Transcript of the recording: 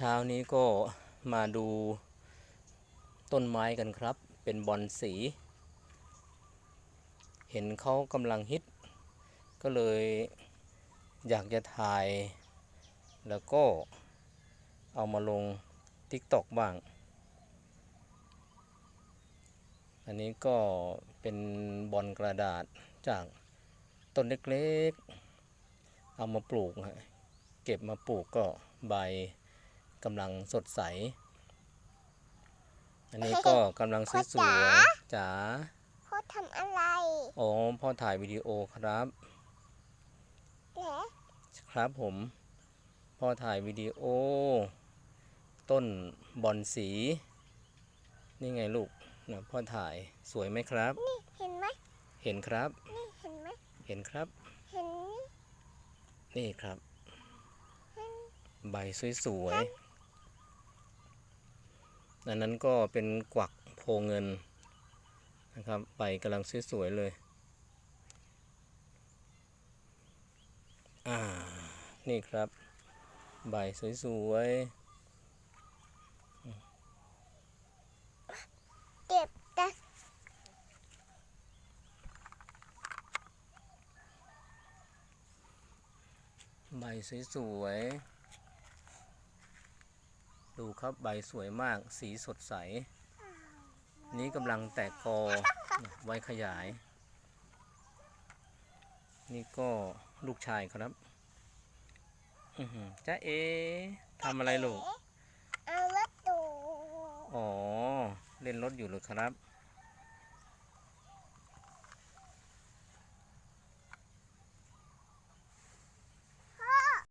เช้านี้ก็มาดูต้นไม้กันครับ เป็นบอนสี เห็นเขากำลังฮิต ก็เลยอยากจะถ่าย แล้วก็เอามาลง TikTok บ้าง อันนี้ก็เป็นบอลกระดาษจากต้นเล็กๆ เอามาปลูกฮะเก็บมาปลูกก็ใบ กำลังสดใส อันนี้ก็กำลังสวยๆจ๋าพ่อทำอะไรอ๋อพ่อถ่ายวิดีโอครับเหรอครับผม พ่อถ่ายวิดีโอ ต้นบอนสี นี่ไงลูกนะพ่อถ่ายสวยไหมครับนี่เห็นไหมเห็นครับนี่เห็นไหมเห็นครับ เห็น นี่ครับ ใบสวยๆ อันนั้นก็เป็นกวักโพเงินนะครับใบกำลังสวยๆเลย อ่า นี่ครับ ใบสวยๆ เก็บแต่ใบสวยๆ ดูครับใบสวยมากสีสดใส นี้กำลังแตกกอไว้ขยาย นี่ก็ลูกชายครับอื้อหือจ้าเอทำอะไรลูก เอารถตูอ๋อ เล่นรถอยู่เลยครับเ